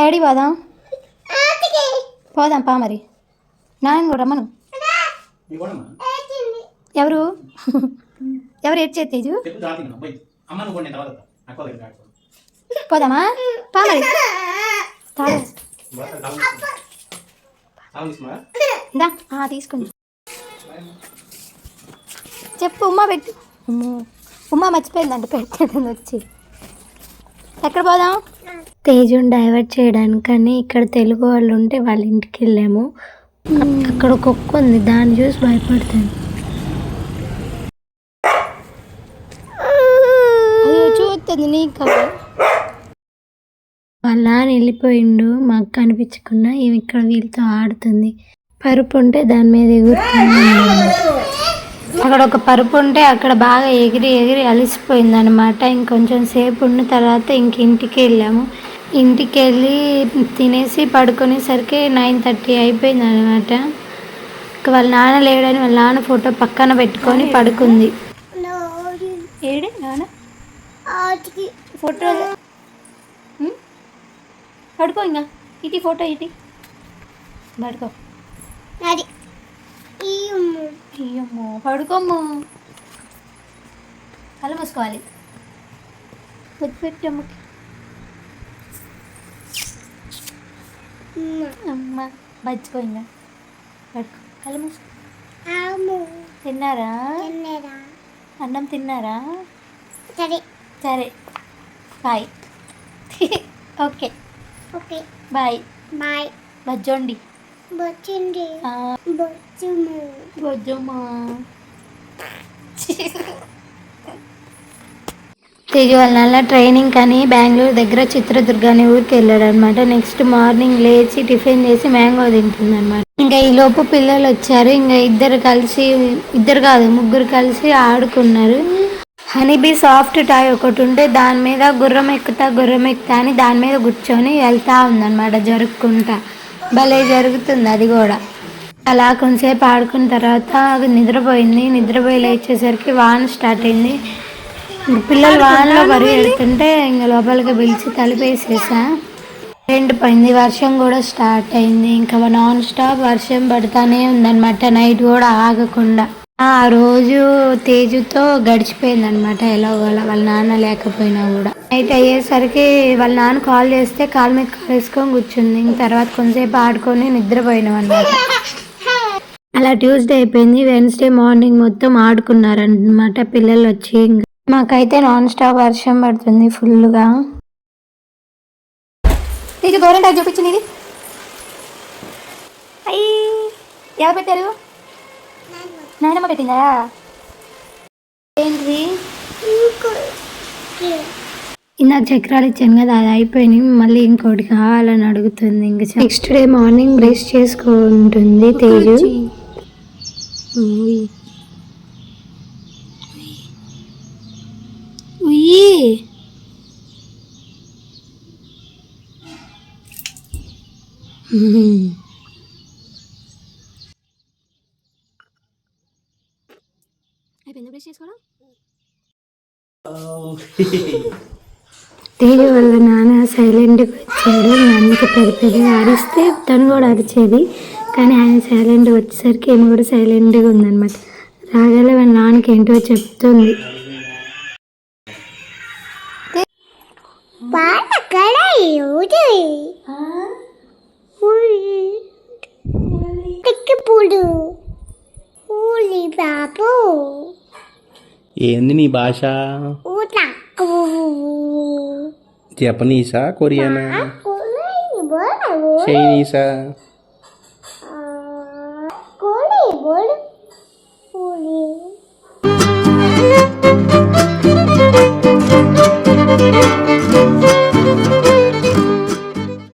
AD పోదాం పోదాం పా మరి. నాన్న కూడా రమ్మను. ఎవరు? ఎవరు ఏడ్చే తేజు. పోదామా? పా మరి. తాగు. బాగా తాగు తీసుకో. తాగు తీసుకున్నావా? ఇందా ఆ, తీసుకుని చెప్పు ఉమ్మా పెట్టు. ఉమ్మా మర్చిపోయిందంట పెట్టేది వచ్చి. ఎక్కడ పోదాం? తేజుని డైవర్ట్ చేయడానికని ఇక్కడ తెలుగు వాళ్ళు ఉంటే వాళ్ళ ఇంటికి వెళ్ళాము. అక్కడ ఒక కుక్క ఉంది దాన్ని చూసి భయపడుతుంది చూస్తుంది నీకు. అలా వెళ్ళిపోయిండు మాకు కనిపించకుండా ఇవి ఇక్కడ వీళ్ళతో ఆడుతుంది. పరుపు ఉంటే దాని మీద ఎగురుతుంది. అక్కడ ఒక పరుపు ఉంటే అక్కడ బాగా ఎగిరి ఎగిరి అలసిపోయింది అనమాట ఇంకొంచెం సేపు ఉన్న తర్వాత ఇంక ఇంటికి వెళ్ళాము. ఇంటికి వెళ్ళి తినేసి పడుకునేసరికి నైన్ థర్టీ అయిపోయింది అనమాట వాళ్ళ నాన్న లేడని వాళ్ళ నాన్న ఫోటో పక్కన పెట్టుకొని పడుకుంది. ఏడే నాన్న? ఫోటో? పడుకో ఇంకా ఇది ఫోటో ఇది. పడుకో. అయ్యమ్మో పడుకోమ్మో. కళ్ళు మూసుకోవాలి. ముద్దు పెట్టు అమ్మకి అమ్మ పడుకో. కళ్ళు మూసుకో. తిన్నారా? అన్నం తిన్నారా? సరే. సరే. Bye. Okay okay. Bye. Bye. బజ్జోండి. వచ్చింది ఆ, బొచ్చుము. బొజ్జమ్మా. తేజు వాళ్ళ ట్రైనింగ్ అని బెంగళూరు దగ్గర చిత్రదుర్గ అనే ఊరికి వెళ్ళాడు అనమాట నెక్స్ట్ మార్నింగ్ లేచి టిఫిన్ చేసి మ్యాంగో తింటుంది అనమాట ఇంకా ఈ లోపు పిల్లలు వచ్చారు. ఇంకా ఇద్దరు కలిసి ఇద్దరు కాదు ముగ్గురు కలిసి ఆడుకున్నారు. హనీబీ సాఫ్ట్ టాయ్ ఒకటి ఉంటే దాని మీద గుర్రం ఎక్కుతా గుర్రం ఎక్కుతా అని దాని మీద కూర్చొని వెళ్తా ఉందన్నమాట జరుపుకుంటా. భలే జరుగుతుంది అది కూడా. అలా కొంతసేపు ఆడుకున్న తర్వాత అది నిద్రపోయింది. నిద్రపోయి లేచేసరికి వాన స్టార్ట్ అయింది. పిల్లలు వానలో పరిగెడుతుంటే ఇంక లోపలికి పిలిచి తలిపేసేసా. కరెంట్ పోయింది వర్షం కూడా స్టార్ట్ అయింది. ఇంకా నాన్ స్టాప్ వర్షం పడుతూనే ఉందన్నమాట. నైట్ కూడా ఆగకుండా. ఆ రోజు తేజుతో గడిచిపోయింది అనమాట ఎలాగోలా వాళ్ళ నాన్న లేకపోయినా కూడా. నైట్ అయ్యేసరికి వాళ్ళ నాన్న కాల్ చేస్తే కాల్ మీద కాల్ వేసుకొని కూర్చుంది. ఇంక తర్వాత కొంతసేపు ఆడుకొని నిద్రపోయినాం అనమాట అలా ట్యూస్డే అయిపోయింది. వెన్స్డే మార్నింగ్ మొత్తం ఆడుకున్నారనమాట పిల్లలు వచ్చి. మాకైతే నాన్ స్టాప్ వర్షం పడుతుంది ఫుల్గా నీకు గోరెంట్ చూపించింది ఇది అయ్యి ఎవరు పెట్టారు? నాయనమ్మ పెట్టిందా? ఏంటి ఇందాక చక్రాలు ఇచ్చాను కదా అది అయిపోయినాయి మళ్ళీ ఇంకోటి కావాలని అడుగుతుంది. ఇంకా నెక్స్ట్ డే మార్నింగ్ బ్రష్ చేసుకుంటుంది తేజు. అయిపోయింది బ్రష్ చేసుకోవడం? తేజు వాళ్ళ నాన్న సైలెంట్గా వచ్చాడు. నన్నుకి పెద్ద పెద్దగా అరిస్తే తను కూడా అరిచేది. కానీ ఆయన సైలెంట్గా వచ్చేసరికి ఏమి కూడా సైలెంట్గా ఉందన్నమాట. రాగానే వాళ్ళ నాన్నకి ఏంటో చెప్తుంది. పాట అక్కడ ఊది తిక్కిపూడు Oh. Japanese, Korean. Nah, aku lagi boleh. Saya ini